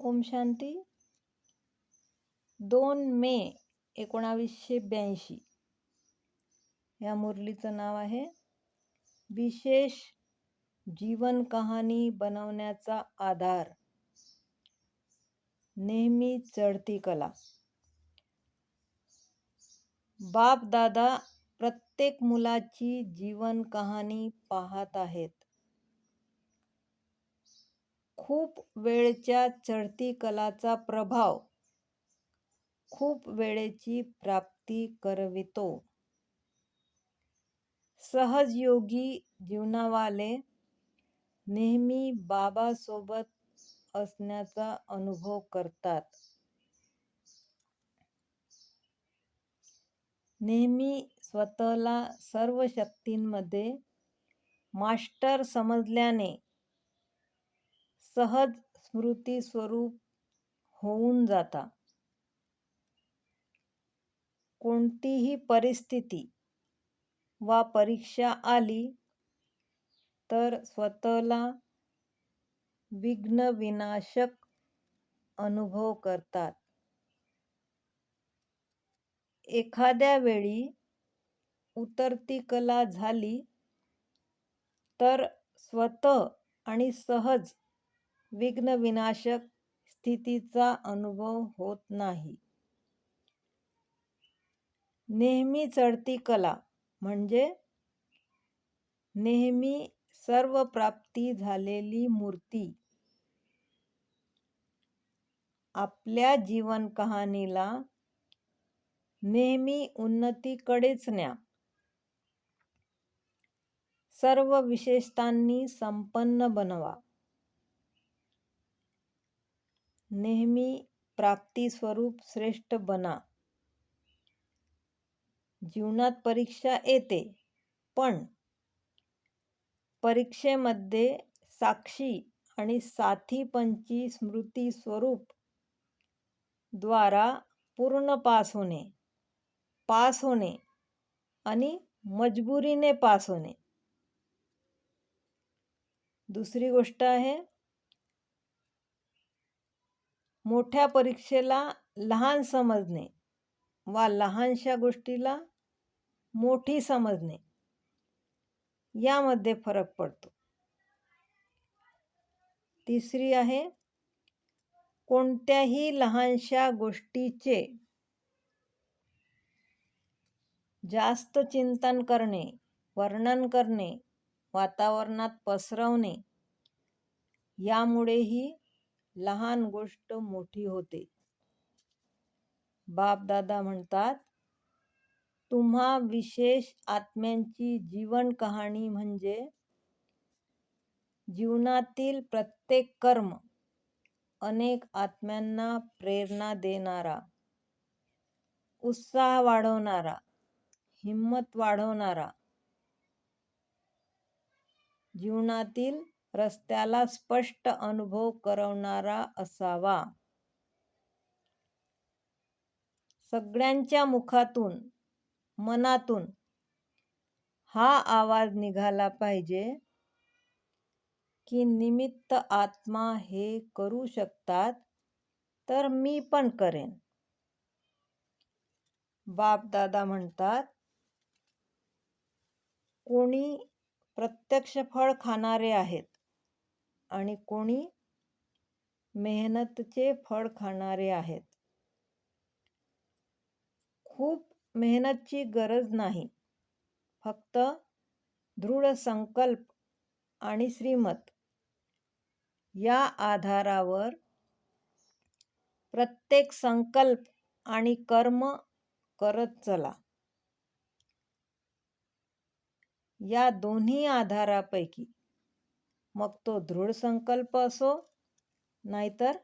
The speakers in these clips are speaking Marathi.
ओम शांती. दोन मे एकोणावीसशे ब्याऐंशी. या मुरलीचं नाव आहे. विशेष जीवन कहाणी बनवण्याचा आधार. नेहमी चढती कला. बाप दादा प्रत्येक मुलाची जीवन कहाणी पाहत आहेत. खूप वेळच्या चढती कलाचा प्रभाव खूप वेळेची प्राप्ती करवितो. सहजयोगी जीवनावाले नेहमी बाबासोबत असण्याचा अनुभव करतात. नेहमी स्वतःला सर्व शक्तींमध्ये मास्टर समजल्याने सहज स्मृती स्वरूप होऊन जाता. कोणतीही परिस्थिती वा परीक्षा आली तर स्वतःला विघ्नविनाशक अनुभव करतात. एखाद्या वेळी उतरती कला झाली तर स्वतः आणि सहज विघ्नविनाशक स्थितीचा अनुभव होत नाही. नेहमी चढती कला म्हणजे नेहमी सर्व प्राप्ती झालेली मूर्ती. आपल्या जीवन कहाणीला नेहमी उन्नतीकडेच न्या. सर्व विशेषतांनी संपन्न बनवा. नेहमी प्राप्ती स्वरूप श्रेष्ठ बना. जीवनात परीक्षा येते पण परीक्षेमध्ये साक्षी आणि साथीपंची स्मृती स्वरूप द्वारा पूर्ण पास होणे पास होणे आणि मजबुरीने पास होणे. दुसरी गोष्ट आहे मोठ्या परीक्षेला लहान समजणे वा लहानशा गोष्टीला मोठी समजणे यामध्ये फरक पडतो. तिसरी आहे कोणत्याही लहानशा गोष्टीचे जास्त चिंतन करणे वर्णन करणे वातावरणात पसरवणे यामुळेही लहान गोष्ट मोठी होते. बापदादा म्हणतात तुम्हा विशेष आत्म्यांची जीवन कहाणी म्हणजे जीवनातील प्रत्येक कर्म अनेक आत्म्यांना प्रेरणा देणारा उत्साह वाढवणारा हिम्मत वाढवणारा जीवनातील रस्त्याला स्पष्ट अनुभव करवणारा असावा. सगळ्यांच्या मुखातून मनातून हा आवाज निघाला पाहिजे की निमित्त आत्मा हे करू शकतात तर मी पण करेन. बाप दादा म्हणतात कोणी प्रत्यक्ष फळ खाणारे आहेत आणि कोणी मेहनतचे फळ खाणारे आहेत. खूप मेहनतची गरज नाही. फक्त दृढ संकल्प आणि श्रीमत. या आधारावर प्रत्येक संकल्प आणि कर्म करत चला. या दोन्ही आधारापैकी मग तो दृढ संकल्प असो नाहीतर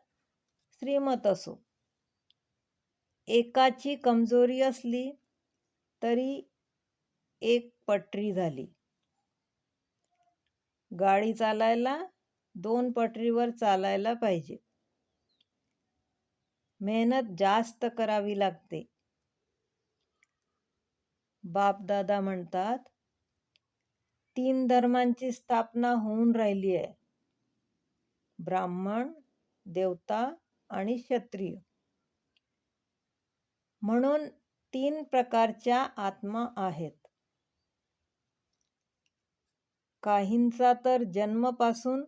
श्रीमत असो. एकाची कमजोरी असली तरी एक पटरी झाली. गाडी चालायला दोन पटरीवर चालायला पाहिजे. मेहनत जास्त करावी लागते. बापदादा म्हणतात तीन धर्मांची स्थापना होऊन राहिली आहे. ब्राह्मण देवता आणि क्षत्रिय. म्हणून तीन प्रकारच्या आत्मा आहेत. काहींचा तर जन्मपासून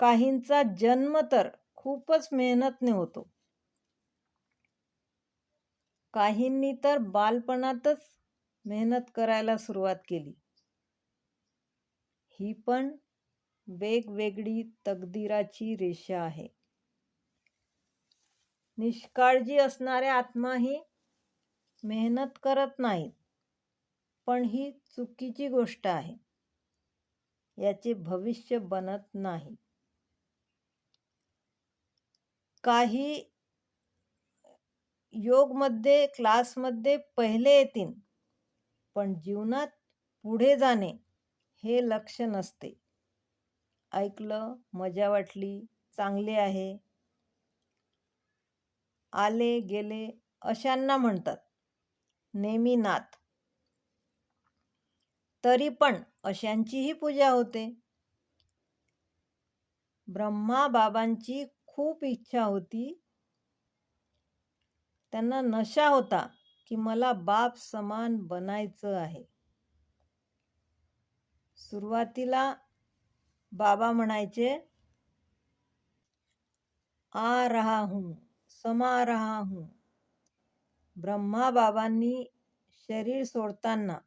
काहींचा जन्म तर खूपच मेहनतने होतो. काहींनी तर बालपणातच मेहनत करायला सुरुवात केली. ही पण वेगवेगळी तकदीराची रेषा आहे. निष्काळजी असणारे आत्माही मेहनत करत नाहीत पण ही चुकीची गोष्ट आहे. याचे भविष्य बनत नाही. काही योगमध्ये क्लासमध्ये पहिले येतील पण जीवनात पुढे जाणे हे लक्ष नसते. ऐकलं मजा वाटली चांगले आहे. आले गेले अशांना म्हणतात. नेहमी नाथ तरी पण अशांचीही पूजा होते. ब्रह्मा बाबांची खूप इच्छा होती. त्यांना नशा होता की मला बाप समान बनायचं आहे. सुरुवातीला बाबा म्हणायचे आ रहा हूं समा रहा हूं. ब्रह्मा बाबांनी शरीर सोडताना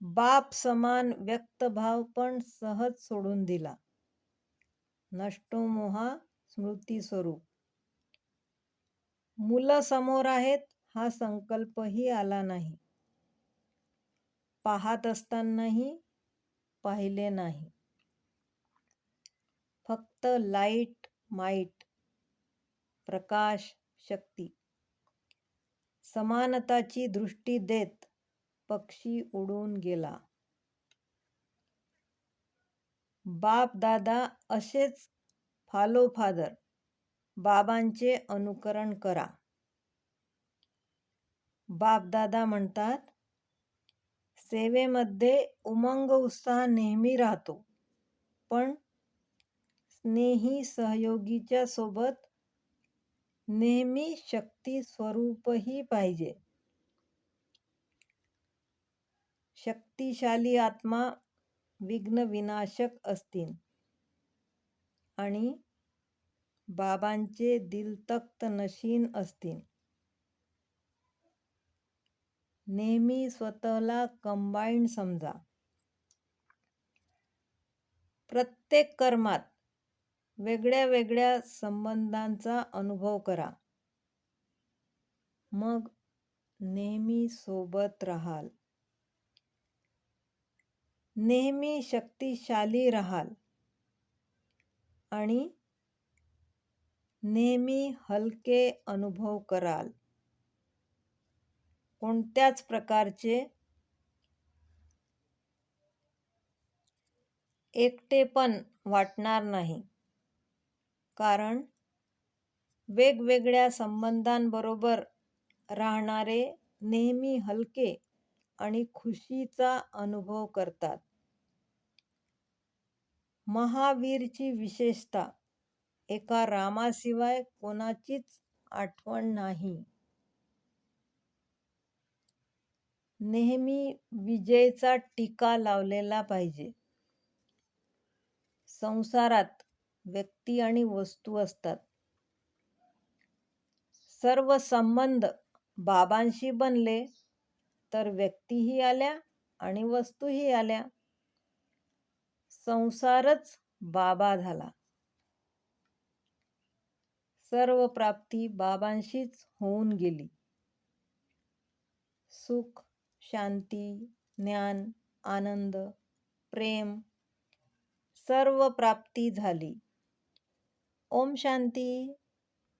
बाप समान व्यक्तभाव पण सहज सोडून दिला. नष्टो मोहा स्मृती स्वरूप. मुलं समोर आहेत हा संकल्पही आला नाही. पाहत असतानाही पाहिले नाही. फक्त लाइट माईट प्रकाश शक्ती. समानताची दृष्टी देत पक्षी उडून गेला. बाप दादा असेच फालो फादर बाबांचे अनुकरण करा. बापदादा म्हणतात सेवेमध्ये उमंग उत्साह नेहमी राहतो. पण स्नेही सहयोगीच्या सोबत नेहमी शक्ती स्वरूपही पाहिजे. शक्तिशाली आत्मा विघ्न विनाशक असतील आणि बाबांचे दिलतख्त नशीन असतील. नेहमी स्वतःला कंबाईंड समजा. प्रत्येक कर्मात वेगळ्या वेगळ्या संबंधांचा अनुभव करा. मग नेहमी सोबत राहाल. नेहमी शक्तिशाली राहाल. आणि नेहमी हलके अनुभव कराल. कोणत्याच प्रकारचे एकटेपण वाटणार नाही. कारण वेगवेगळ्या संबंधांबरोबर राहणारे नेहमी हलके आणि खुशीचा अनुभव करतात. महावीरची विशेषता एका रामाशिवाय कोणाचीच आठवण नाही. नेहमी विजयचा टीका लावलेला पाहिजे. संसारात व्यक्ती आणि वस्तू असतात. सर्व संबंध बाबांशी बनले तर व्यक्तीही आल्या आणि वस्तूही आल्या. संसारच बाबा झाला. सर्व प्राप्ती बाबांशीच होऊन गेली. सुख शांती ज्ञान आनंद प्रेम सर्व प्राप्ती झाली. ओम शांती.